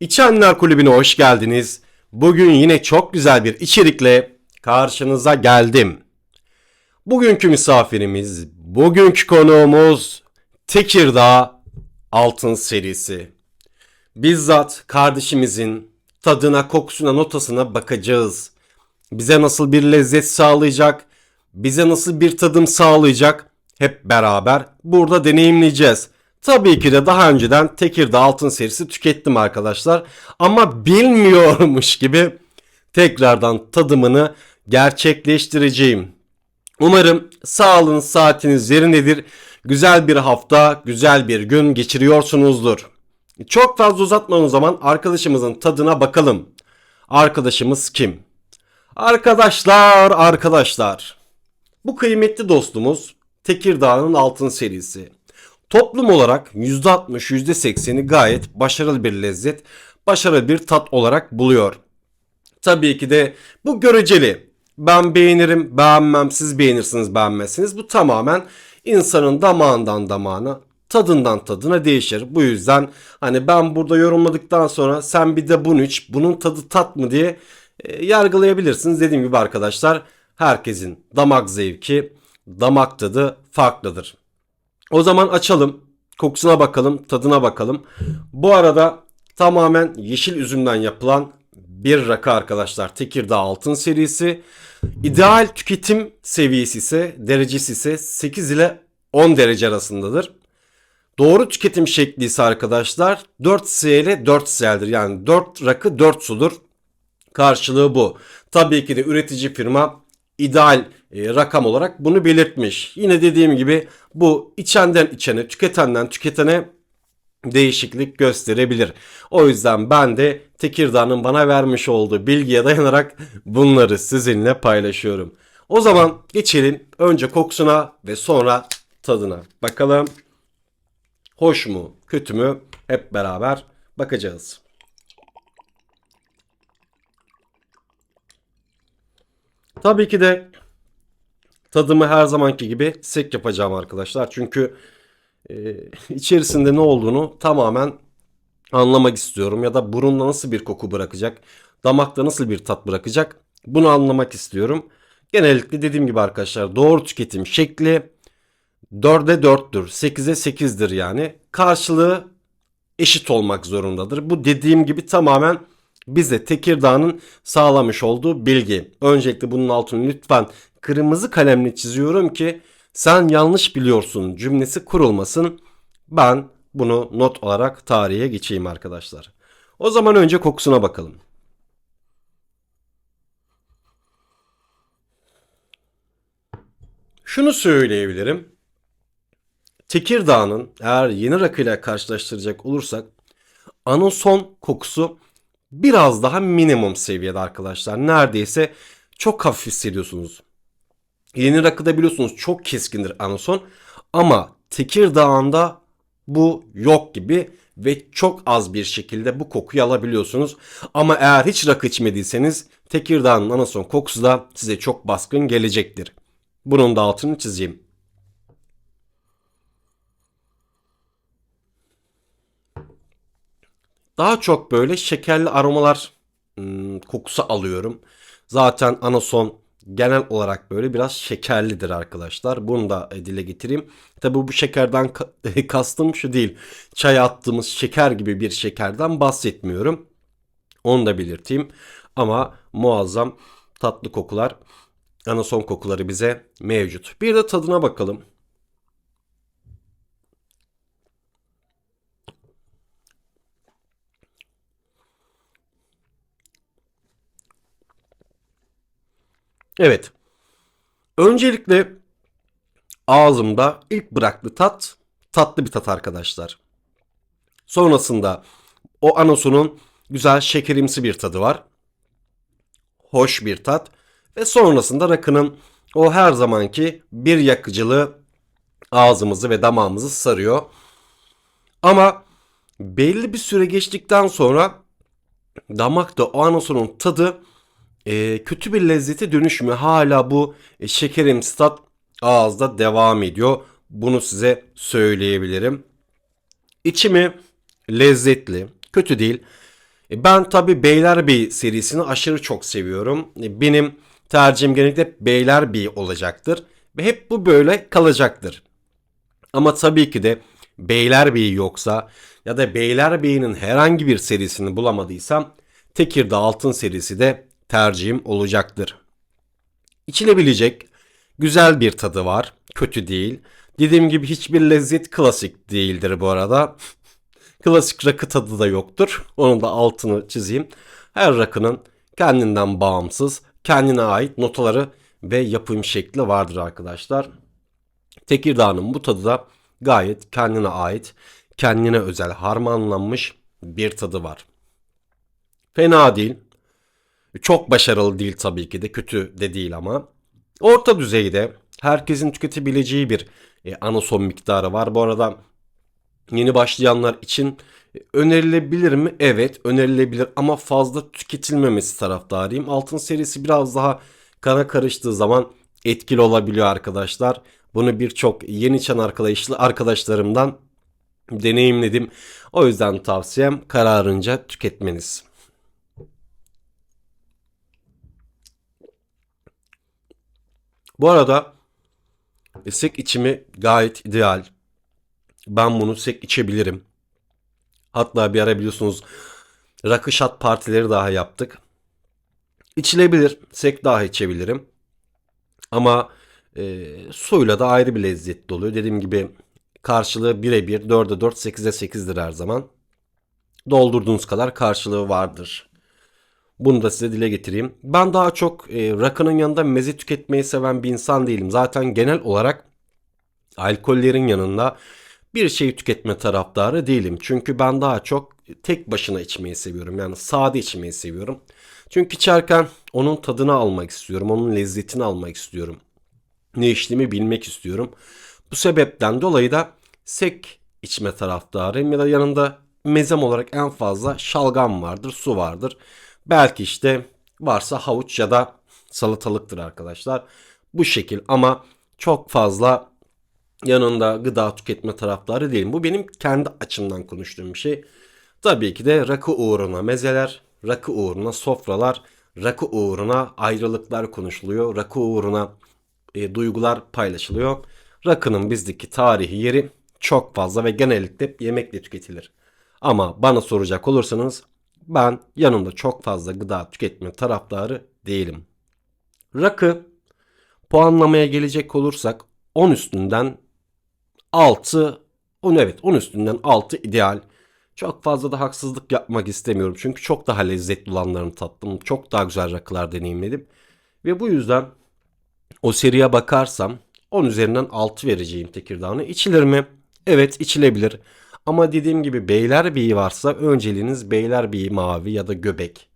İçenler Kulübü'ne hoş geldiniz. Bugün yine çok güzel bir içerikle karşınıza geldim. Bugünkü misafirimiz, bugünkü konuğumuz Tekirdağ Altın serisi. Bizzat kardeşimizin tadına, kokusuna, notasına bakacağız. Bize nasıl bir lezzet sağlayacak, bize nasıl bir tadım sağlayacak hep beraber burada deneyimleyeceğiz. Tabii ki de daha önceden Tekirdağ Altın serisi tükettim arkadaşlar. Ama bilmiyormuş gibi tekrardan tadımını gerçekleştireceğim. Umarım sağlığınız saatiniz yerindedir. Güzel bir hafta, güzel bir gün geçiriyorsunuzdur. Çok fazla uzatmadan zaman arkadaşımızın tadına bakalım. Arkadaşımız kim? Arkadaşlar, arkadaşlar. Bu kıymetli dostumuz Tekirdağ'ın Altın serisi. Toplum olarak %60, %80'i gayet başarılı bir lezzet, başarılı bir tat olarak buluyor. Tabii ki de bu göreceli. Ben beğenirim, beğenmem, siz beğenirsiniz, beğenmezsiniz. Bu tamamen insanın damağından damağına, tadından tadına değişir. Bu yüzden hani ben burada yorumladıktan sonra sen bir de bunu iç, bunun tadı tat mı diye e, yargılayabilirsiniz. Dediğim gibi arkadaşlar herkesin damak zevki, damak tadı farklıdır. O zaman açalım. Kokusuna bakalım, tadına bakalım. Bu arada tamamen yeşil üzümden yapılan bir rakı arkadaşlar. Tekirdağ Altın serisi. İdeal tüketim seviyesi ise, derecesi ise 8 ile 10 derece arasındadır. Doğru tüketim şekli ise arkadaşlar 4 cl 4 cl'dir. Yani 4 rakı 4 sudur. Karşılığı bu. Tabii ki de üretici firma ideal e, rakam olarak bunu belirtmiş. Yine dediğim gibi bu içenden içene, tüketenden tüketene değişiklik gösterebilir. O yüzden ben de Tekirdağ'ın bana vermiş olduğu bilgiye dayanarak bunları sizinle paylaşıyorum. O zaman geçelim önce kokusuna ve sonra tadına. Bakalım hoş mu, kötü mü hep beraber bakacağız. Tabii ki de tadımı her zamanki gibi sek yapacağım arkadaşlar. Çünkü e, içerisinde ne olduğunu tamamen anlamak istiyorum. Ya da burunda nasıl bir koku bırakacak, damakta nasıl bir tat bırakacak bunu anlamak istiyorum. Genellikle dediğim gibi arkadaşlar doğru tüketim şekli 4'e 4'tür, 8'e 8'dir yani. Karşılığı eşit olmak zorundadır. Bu dediğim gibi tamamen bize Tekirdağ'ın sağlamış olduğu bilgi. Öncelikle bunun altını lütfen kırmızı kalemle çiziyorum ki sen yanlış biliyorsun cümlesi kurulmasın. Ben bunu not olarak tarihe geçeyim arkadaşlar. O zaman önce kokusuna bakalım. Şunu söyleyebilirim. Tekirdağ'ın eğer yeni rakıyla karşılaştıracak olursak anason kokusu biraz daha minimum seviyede arkadaşlar. Neredeyse çok hafif hissediyorsunuz. Yeni rakıda biliyorsunuz çok keskindir anason ama Tekirdağ'ında bu yok gibi ve çok az bir şekilde bu kokuyu alabiliyorsunuz. Ama eğer hiç rakı içmediyseniz Tekirdağ'ın anason kokusu da size çok baskın gelecektir. Bunun da altını çizeyim. Daha çok böyle şekerli aromalar hmm, kokusu alıyorum. Zaten anason genel olarak böyle biraz şekerlidir arkadaşlar. Bunu da dile getireyim. Tabi bu şekerden kastım şu değil. Çay attığımız şeker gibi bir şekerden bahsetmiyorum. Onu da belirteyim. Ama muazzam tatlı kokular, anason kokuları bize mevcut. Bir de tadına bakalım. Evet. Öncelikle ağzımda ilk bıraktı tat tatlı bir tat arkadaşlar. Sonrasında o anasunun güzel şekerimsi bir tadı var. Hoş bir tat. Ve sonrasında rakının o her zamanki bir yakıcılığı ağzımızı ve damağımızı sarıyor. Ama belli bir süre geçtikten sonra damakta o anasunun tadı e, kötü bir lezzete dönüşmüyor. Hala bu e, şekerimsi tat ağızda devam ediyor. Bunu size söyleyebilirim. İçimi lezzetli, kötü değil. E, Ben tabi Beylerbeyi serisini aşırı çok seviyorum. E, Benim tercihim genellikle Beylerbeyi olacaktır. Ve hep bu böyle kalacaktır. Ama tabii ki de Beylerbeyi yoksa ya da Beylerbeyi'nin herhangi bir serisini bulamadıysam Tekirdağ Altın serisi de tercihim olacaktır. İçilebilecek güzel bir tadı var. Kötü değil. Dediğim gibi hiçbir lezzet klasik değildir bu arada. Klasik rakı tadı da yoktur. Onun da altını çizeyim. Her rakının kendinden bağımsız, kendine ait notaları ve yapım şekli vardır arkadaşlar. Tekirdağ'ın bu tadı da gayet kendine ait, kendine özel harmanlanmış bir tadı var. Fena değil. Çok başarılı değil tabii ki de, kötü de değil ama. Orta düzeyde herkesin tüketebileceği bir e, anason miktarı var. Bu arada yeni başlayanlar için e, önerilebilir mi? Evet önerilebilir ama fazla tüketilmemesi taraftarıyım. Altın serisi biraz daha kana karıştığı zaman etkili olabiliyor arkadaşlar. Bunu birçok yeni içen arkadaşlı arkadaşlarımdan deneyimledim. O yüzden tavsiyem kararınca tüketmeniz. Bu arada sek içimi gayet ideal. Ben bunu sek içebilirim. Hatta bir ara biliyorsunuz rakı şat partileri daha yaptık. İçilebilir. Sek daha içebilirim. Ama e, suyla da ayrı bir lezzetli oluyor. Dediğim gibi karşılığı birebir 4'e 4, 8'e 8'dir her zaman. Doldurduğunuz kadar karşılığı vardır. Bunu da size dile getireyim. Ben daha çok e, rakının yanında meze tüketmeyi seven bir insan değilim. Zaten genel olarak alkollerin yanında bir şey tüketme taraftarı değilim. Çünkü ben daha çok tek başına içmeyi seviyorum. Yani sade içmeyi seviyorum. Çünkü içerken onun tadını almak istiyorum. Onun lezzetini almak istiyorum. Ne içtiğimi bilmek istiyorum. Bu sebepten dolayı da sek içme taraftarıyım. Ya da yanında mezem olarak en fazla şalgam vardır, su vardır. Belki işte varsa havuç ya da salatalıktır arkadaşlar. Bu şekil ama çok fazla yanında gıda tüketme taraftarı değilim. Bu benim kendi açımdan konuştuğum bir şey. Tabii ki de rakı uğruna mezeler, rakı uğruna sofralar, rakı uğruna ayrılıklar konuşuluyor. Rakı uğruna e, duygular paylaşılıyor. Rakının bizdeki tarihi yeri çok fazla ve genellikle yemekle tüketilir. Ama bana soracak olursanız ben yanında çok fazla gıda tüketme taraftarı değilim. Rakı puanlamaya gelecek olursak 10 üstünden 6 10 evet 10 üstünden 6 ideal. Çok fazla da haksızlık yapmak istemiyorum. Çünkü çok daha lezzetli olanlarını tattım. Çok daha güzel rakılar deneyimledim. Ve bu yüzden o seriye bakarsam 10 üzerinden 6 vereceğim Tekirdağ'ını. İçilir mi? Evet içilebilir. Ama dediğim gibi Beylerbeyi varsa önceliğiniz Beylerbeyi mavi ya da göbek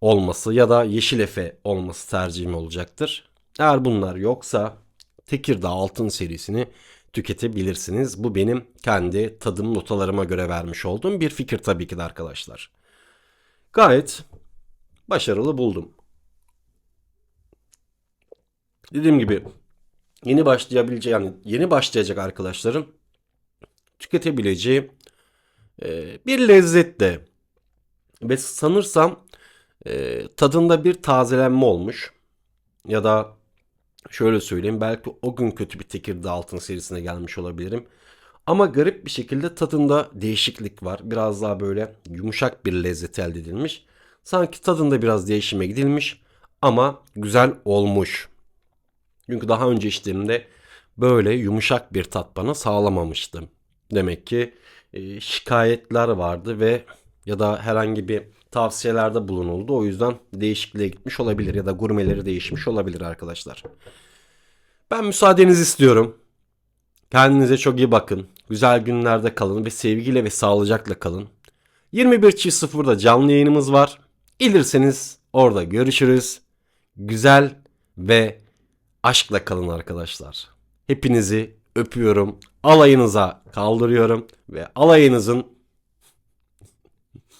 olması ya da yeşil efe olması tercihim olacaktır. Eğer bunlar yoksa Tekirdağ Altın serisini tüketebilirsiniz. Bu benim kendi tadım notalarıma göre vermiş olduğum bir fikir tabii ki de arkadaşlar. Gayet başarılı buldum. Dediğim gibi yeni başlayabileceği yani yeni başlayacak arkadaşların tüketebileceği e, bir lezzette ve sanırsam e, tadında bir tazelenme olmuş ya da şöyle söyleyeyim belki o gün kötü bir Tekirdağ Altın serisine gelmiş olabilirim. Ama garip bir şekilde tadında değişiklik var. Biraz daha böyle yumuşak bir lezzet elde edilmiş. Sanki tadında biraz değişime gidilmiş ama güzel olmuş. Çünkü daha önce içtiğimde böyle yumuşak bir tat bana sağlamamıştım. Demek ki e, şikayetler vardı ve ya da herhangi bir tavsiyelerde bulunuldu. O yüzden değişikliğe gitmiş olabilir ya da gurmeleri değişmiş olabilir arkadaşlar. Ben müsaadenizi istiyorum. Kendinize çok iyi bakın. Güzel günlerde kalın ve sevgiyle ve sağlıcakla kalın. 21.00'da canlı yayınımız var. İlirseniz orada görüşürüz. Güzel ve aşkla kalın arkadaşlar. Hepinizi öpüyorum. Alayınıza kaldırıyorum ve alayınızın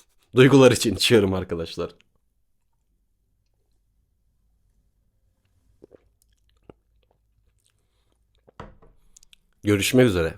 duygular için içiyorum arkadaşlar. Görüşmek üzere.